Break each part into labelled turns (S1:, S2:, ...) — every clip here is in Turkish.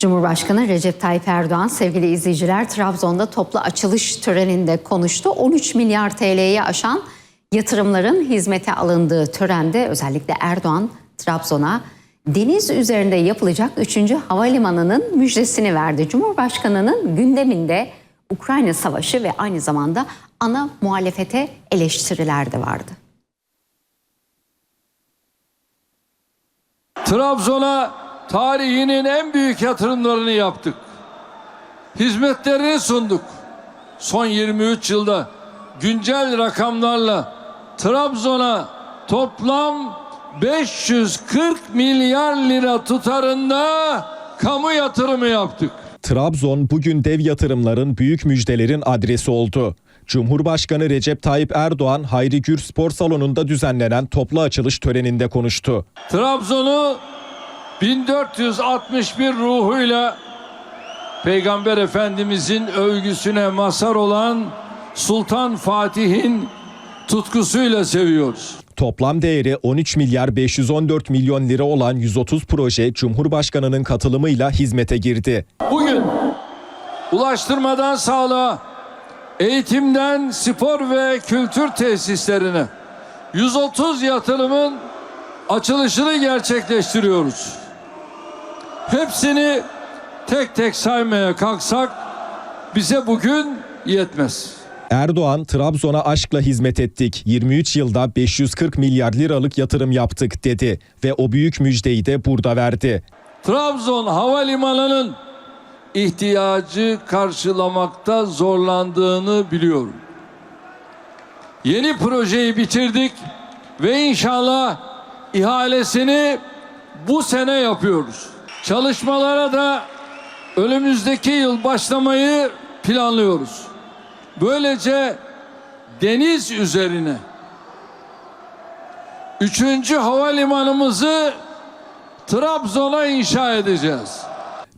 S1: Cumhurbaşkanı Recep Tayyip Erdoğan sevgili izleyiciler Trabzon'da toplu açılış töreninde konuştu. 13 milyar TL'yi aşan yatırımların hizmete alındığı törende özellikle Erdoğan Trabzon'a deniz üzerinde yapılacak 3. havalimanının müjdesini verdi. Cumhurbaşkanının gündeminde Ukrayna Savaşı ve aynı zamanda ana muhalefete eleştiriler de vardı.
S2: Trabzon'a tarihinin en büyük yatırımlarını yaptık. Hizmetlerini sunduk. Son 23 yılda güncel rakamlarla Trabzon'a toplam 540 milyar lira tutarında kamu yatırımı yaptık.
S3: Trabzon bugün dev yatırımların, büyük müjdelerin adresi oldu. Cumhurbaşkanı Recep Tayyip Erdoğan Hayri Gür Spor Salonu'nda düzenlenen toplu açılış töreninde konuştu.
S2: Trabzon'u 1461 ruhuyla Peygamber Efendimizin övgüsüne mazhar olan Sultan Fatih'in tutkusuyla seviyoruz.
S3: Toplam değeri 13 milyar 514 milyon lira olan 130 proje Cumhurbaşkanı'nın katılımıyla hizmete girdi.
S2: Bugün ulaştırmadan sağlığa, eğitimden spor ve kültür tesislerine 130 yatırımın açılışını gerçekleştiriyoruz. Hepsini tek tek saymaya kalksak bize bugün yetmez.
S3: Erdoğan, Trabzon'a aşkla hizmet ettik. 23 yılda 540 milyar liralık yatırım yaptık dedi ve o büyük müjdeyi de burada verdi.
S2: Trabzon Havalimanı'nın ihtiyacı karşılamakta zorlandığını biliyorum. Yeni projeyi bitirdik ve inşallah ihalesini bu sene yapıyoruz. Çalışmalara da önümüzdeki yıl başlamayı planlıyoruz. Böylece deniz üzerine üçüncü havalimanımızı Trabzon'a inşa edeceğiz.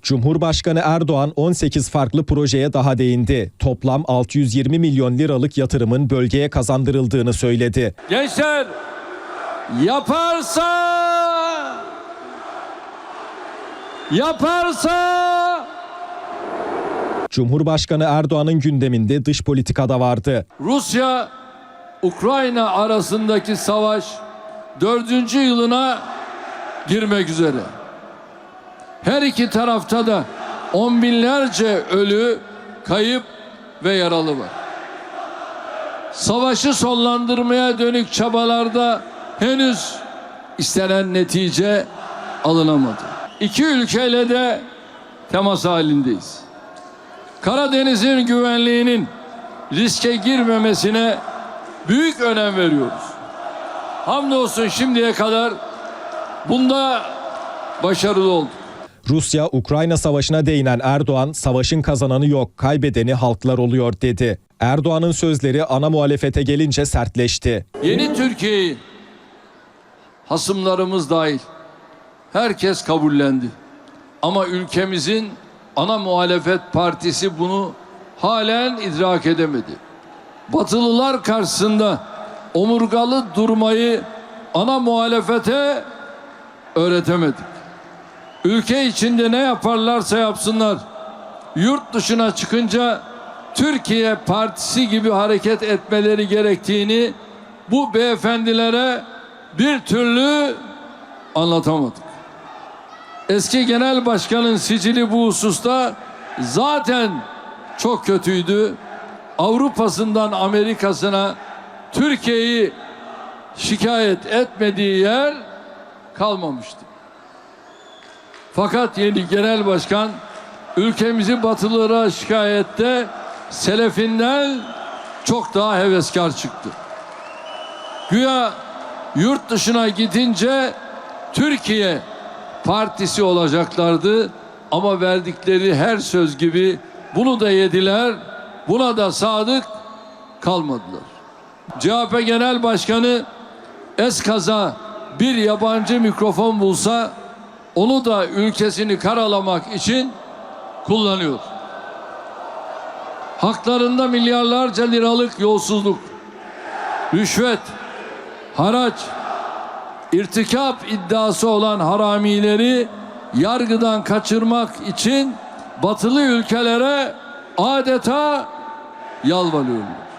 S3: Cumhurbaşkanı Erdoğan 18 farklı projeye daha değindi. Toplam 620 milyon liralık yatırımın bölgeye kazandırıldığını söyledi.
S2: Gençler yaparsa yaparsa
S3: Cumhurbaşkanı Erdoğan'ın gündeminde dış politikada vardı.
S2: Rusya Ukrayna arasındaki savaş dördüncü yılına girmek üzere. Her iki tarafta da on binlerce ölü, kayıp ve yaralı var. Savaşı sonlandırmaya dönük çabalarda henüz istenen netice alınamadı. İki ülkeyle de temas halindeyiz. Karadeniz'in güvenliğinin riske girmemesine büyük önem veriyoruz. Hamdolsun şimdiye kadar bunda başarılı olduk.
S3: Rusya-Ukrayna savaşına değinen Erdoğan, savaşın kazananı yok, kaybedeni halklar oluyor dedi. Erdoğan'ın sözleri ana muhalefete gelince sertleşti.
S2: Yeni Türkiye'yi hasımlarımız dahil herkes kabullendi. Ama ülkemizin ana muhalefet partisi bunu halen idrak edemedi. Batılılar karşısında omurgalı durmayı ana muhalefete öğretemedik. Ülke içinde ne yaparlarsa yapsınlar. Yurt dışına çıkınca Türkiye Partisi gibi hareket etmeleri gerektiğini bu beyefendilere bir türlü anlatamadık. Eski genel başkanın sicili bu hususta zaten çok kötüydü. Avrupa'sından Amerika'sına Türkiye'yi şikayet etmediği yer kalmamıştı. Fakat yeni genel başkan ülkemizi batılılara şikayette selefinden çok daha heveskar çıktı. Güya yurt dışına gidince Türkiye partisi olacaklardı ama verdikleri her söz gibi bunu da yediler, buna da sadık kalmadılar. CHP Genel Başkanı eskaza bir yabancı mikrofon bulsa onu da ülkesini karalamak için kullanıyor. Haklarında milyarlarca liralık yolsuzluk, rüşvet, haraç, irtikap iddiası olan haramileri yargıdan kaçırmak için batılı ülkelere adeta yalvarıyorlar.